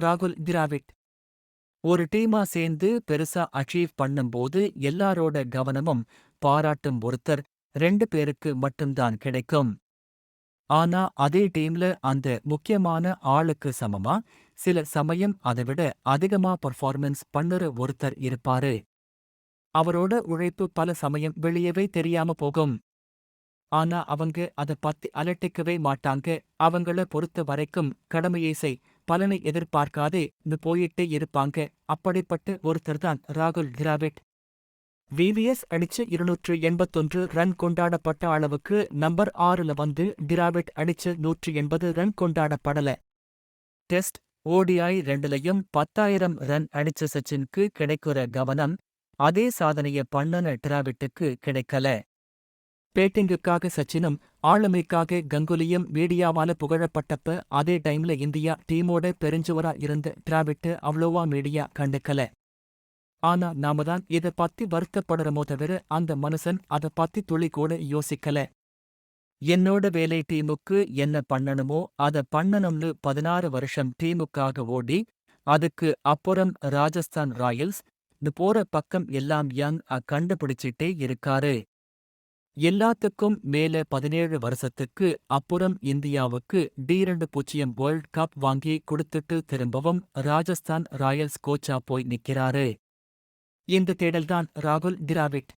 ராகுல் திராவிட். ஒரு டீமா சேர்ந்து பெருசா அச்சீவ் பண்ணும்போது எல்லாரோட கவனமும் பாராட்டும் ஒருத்தர் ரெண்டு பேருக்கு மட்டும்தான் கிடைக்கும். ஆனா அதே டீம்ல அந்த முக்கியமான ஆளுக்கு சமமா? சில சமயம் அதைவிட அதிகமா பர்ஃபார்மன்ஸ் பண்ணுற ஒருத்தர் இருப்பாரு. அவரோட உழைப்பு பல சமயம் வெளியவே தெரியாம போகும். ஆனா அவங்க அத பத்தி அலட்டிக்கவே மாட்டாங்க. அவங்கள பொறுத்த வரைக்கும் கடமையை செய். பலனை எதிர்பார்க்காதே போயிட்டே இருப்பாங்க. அப்படிப்பட்ட ஒருத்தர் தான் ராகுல் டிராவிட் விவிஎஸ் அடிச்சு இருநூற்று எண்பத்தொன்று ரன் கொண்டாடப்பட்ட அளவுக்கு நம்பர் ஆறுல வந்து டிராவிட் அடிச்சு நூற்று எண்பது ரன் கொண்டாடப்படல. டெஸ்ட் ஓடிஐ ரெண்டுலயும் பத்தாயிரம் ரன் அடிச்ச சச்சினுக்கு கிடைக்கிற கவனம் அதே சாதனைய பண்ணன டிராவிட்டுக்கு கிடைக்கல. பேட்டிங்குக்காக சச்சினும் ஆளுமைக்காக கங்குலியும் மீடியாவால புகழப்பட்டப்ப அதே டைம்ல இந்தியா டீமோட பெருஞ்சுவரா இருந்த டிராவிட்டு அவ்வளோவா மீடியா கண்டுக்கல. ஆனா நாம தான் இத பத்தி வருத்தப்படுறமோ தவிர அந்த மனுஷன் அத பத்தி துளி கூட யோசிக்கல. என்னோட வேலை டீமுக்கு என்ன பண்ணணுமோ அத பண்ணணும்னு பதினாறு வருஷம் டீமுக்காக ஓடி அதுக்கு அப்புறம் ராஜஸ்தான் ராயல்ஸ் போற பக்கம் எல்லாம் யங் அ கண்டுபிடிச்சிட்டே இருக்காரு. எல்லாத்துக்கும் மேல பதினேழு வருஷத்துக்கு அப்புறம் இந்தியாவுக்கு டீரண்டு பூஜ்ஜியம் வேர்ல்ட் கப் வாங்கி கொடுத்துட்டு திரும்பவும் ராஜஸ்தான் ராயல்ஸ் கோச்சா போய் நிக்கிறாரு. இந்த தேடல்தான் ராகுல் டிராவிட்